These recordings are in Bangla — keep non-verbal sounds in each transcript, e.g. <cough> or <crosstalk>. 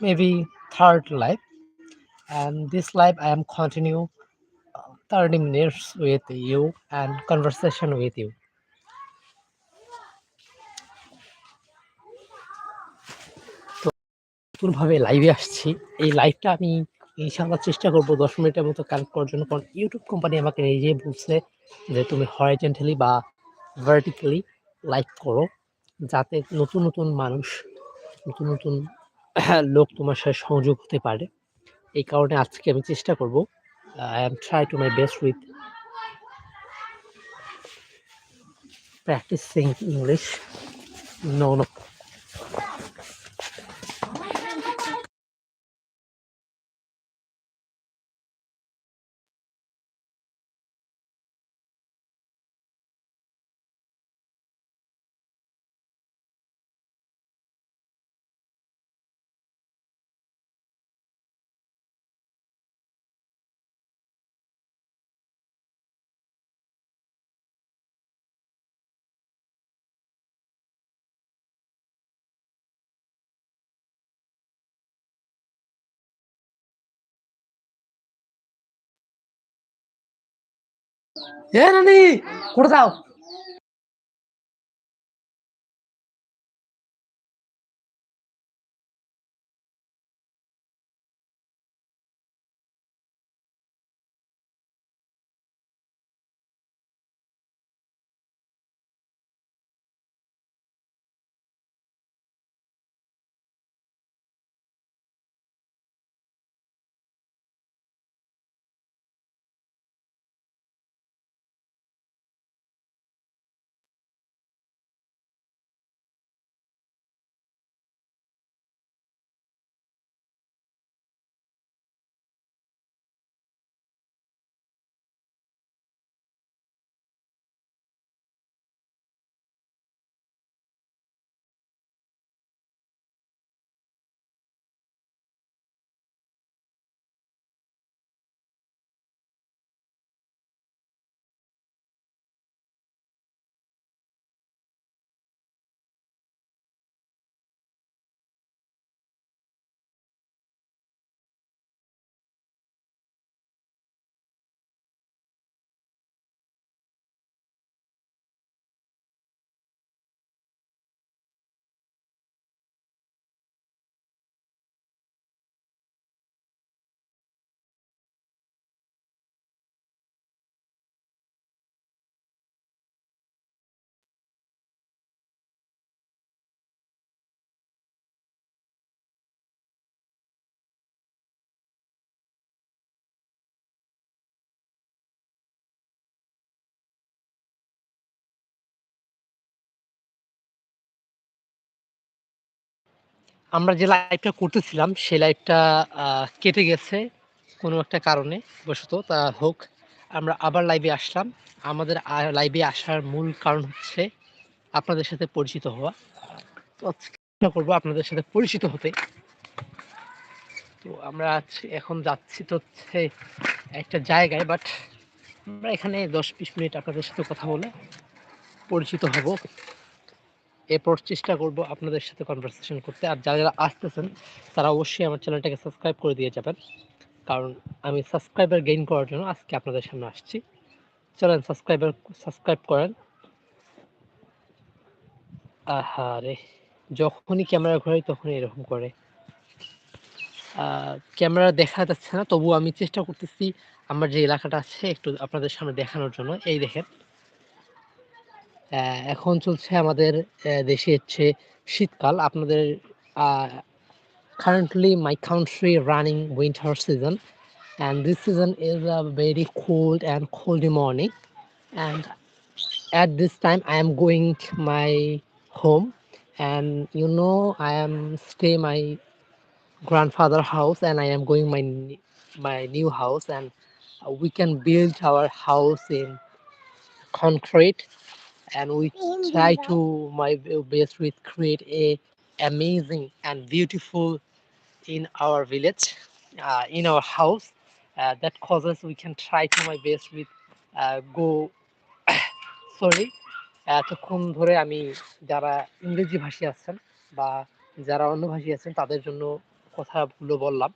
maybe third live and this live i am continue uh, 30 minutes with you and conversation with you. নতুনভাবে লাইভে আসছি। এই লাইভটা আমি ইনশাআল্লাহ চেষ্টা করব দশ মিনিটের মতো কানেক্ট করার জন্য। কারণ ইউটিউব কোম্পানি আমাকে নিজে বলছে যে তুমি হরাইজেন্টালি বা ভার্টিক্যালি লাইভ করো। যাতে নতুন নতুন মানুষ নতুন নতুন <coughs> লোক তোমার সাথে সংযোগ হতে পারে এই কারণে আজকে আমি চেষ্টা করব I am try to my best with practicing English. No, no. ये ना नाही कुठं जाव আমরা যে লাইভটা করতেছিলাম, সেই লাইভটা কেটে গেছে কোনো একটা কারণে বসত তা হোক, আমরা আবার লাইভে আসলাম। আমাদের লাইভে আসার মূল কারণ হচ্ছে আপনাদের সাথে পরিচিত হওয়া। তো চেষ্টা করব আপনাদের সাথে পরিচিত হতে। তো আমরা এখন যাচ্ছি তো হচ্ছে একটা জায়গায় বাট আমরা এখানে দশ বিশ মিনিট আপনাদের সাথে কথা বলে পরিচিত হব। এরপর চেষ্টা করব আপনাদের সাথে কনভারসেশন করতে। আর যারা যারা আসতেছেন, তারা অবশ্যই আমার চ্যানেলটাকে সাবস্ক্রাইব করে দিয়ে যাবেন। কারণ আমি সাবস্ক্রাইবার গেইন করার জন্য আজকে আপনাদের সামনে আসছি। চলেন সাবস্ক্রাইবার সাবস্ক্রাইব করেন। আহারে, যখনই ক্যামেরা ঘোরাই তখনই এরকম করে। ক্যামেরা দেখা যাচ্ছে না তবু আমি চেষ্টা করতেছি আমার যে এলাকাটা আছে একটু আপনাদের সামনে দেখানোর জন্য। এই দেখেন এখন চলছে আমাদের দেশে হচ্ছে শীতকাল আপনাদের currently my country running winter season and this season is a very cold and cold morning and at this time i am going my home and you know i am stay my grandfather house and i am going my my new house and we can build our house in concrete and we try to my best with create a amazing and beautiful in our village uh, in our house uh, that causes we can try to my best with uh, go sorry এতক্ষণ ধরে আমি যারা ইংরেজি ভাষী আছেন বা যারা অন্য ভাষী আছেন তাদের জন্য কথাগুলো বললাম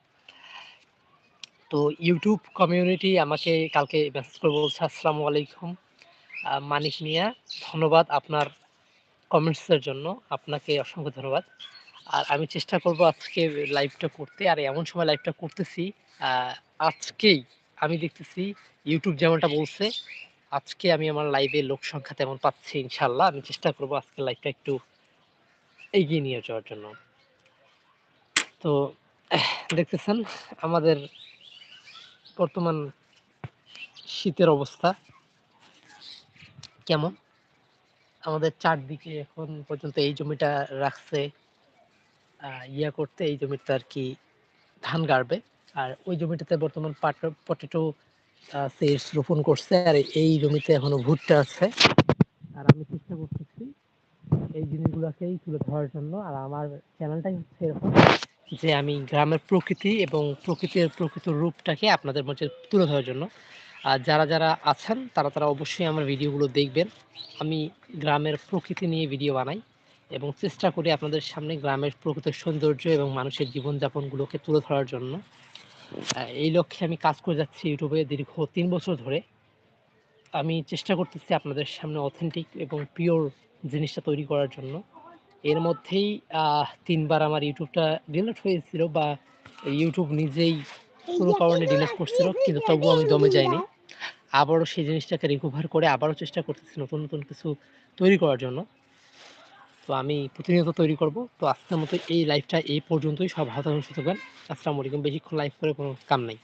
তো ইউটিউব কমিউনিটি আমাকে কালকে মেসেজ করে বলছে আসসালামু আলাইকুম মানিক মিয়া, ধন্যবাদ আপনার কমেন্টসের জন্য, আপনাকে অসংখ্য ধন্যবাদ। আর আমি চেষ্টা করব আজকে লাইভটা করতে, আর এমন সময় লাইভটা করতেছি আজকেই আমি দেখতেছি ইউটিউব যেমনটা বলছে, আজকে আমি আমার লাইভে লোক সংখ্যা তেমন পাচ্ছি ইনশাল্লাহ আমি চেষ্টা করব আজকে লাইভটা একটু এগিয়ে নিয়ে যাওয়ার জন্য। তো, দেখতেছেন, আমাদের বর্তমান শীতের অবস্থা। কেমন? আমাদের চারদিকে এখন পর্যন্ত এই জমিটা রাখছে ইয়া করতে এই জমিতে আর কি ধান গাড়বে। আর ওই জমিটাতে বর্তমান পটেটো সেটস রোপণ করছে, আর এই জমিতে এখনও ভুট্টা আছে। আর আমি চেষ্টা করতেছি এই জিনিসগুলোকেই তুলে ধরার জন্য। আর আমার চ্যানেলটাই হচ্ছে এরকম যে আমি গ্রামের প্রকৃতি এবং প্রকৃতির প্রকৃত রূপটাকে আপনাদের মধ্যে তুলে ধরার জন্য। আর যারা যারা আছেন, তারা তারা অবশ্যই আমার ভিডিওগুলো দেখবেন। আমি গ্রামের প্রকৃতি নিয়ে ভিডিও বানাই এবং চেষ্টা করি আপনাদের সামনে গ্রামের প্রকৃত সৌন্দর্য এবং মানুষের জীবনযাপনগুলোকে তুলে ধরার জন্য। এই লক্ষ্যে আমি কাজ করে যাচ্ছি ইউটিউবে দীর্ঘ তিন বছর ধরে। আমি চেষ্টা করতেছি আপনাদের সামনে অথেন্টিক এবং পিওর জিনিসটা তৈরি করার জন্য। এর মধ্যেই তিনবার আমার ইউটিউবটা ডিলিট হয়েছিল বা ইউটিউব নিজেই কোনো কারণে ডিলেট করছিল কিন্তু তবুও আমি দমে যাইনি। আবারও সেই জিনিসটাকে রিকভার করে আবারও চেষ্টা করতেছি নতুন নতুন কিছু তৈরি করার জন্য। তো আমি প্রতিনিয়ত তৈরি করব। তো আজকের মতো এই লাইফটা এই পর্যন্তই। সব ভালো থাকুন থাকবেন আসসালামু আলাইকুম। বেশিক্ষণ লাইভ করে কোনো কাম নাই।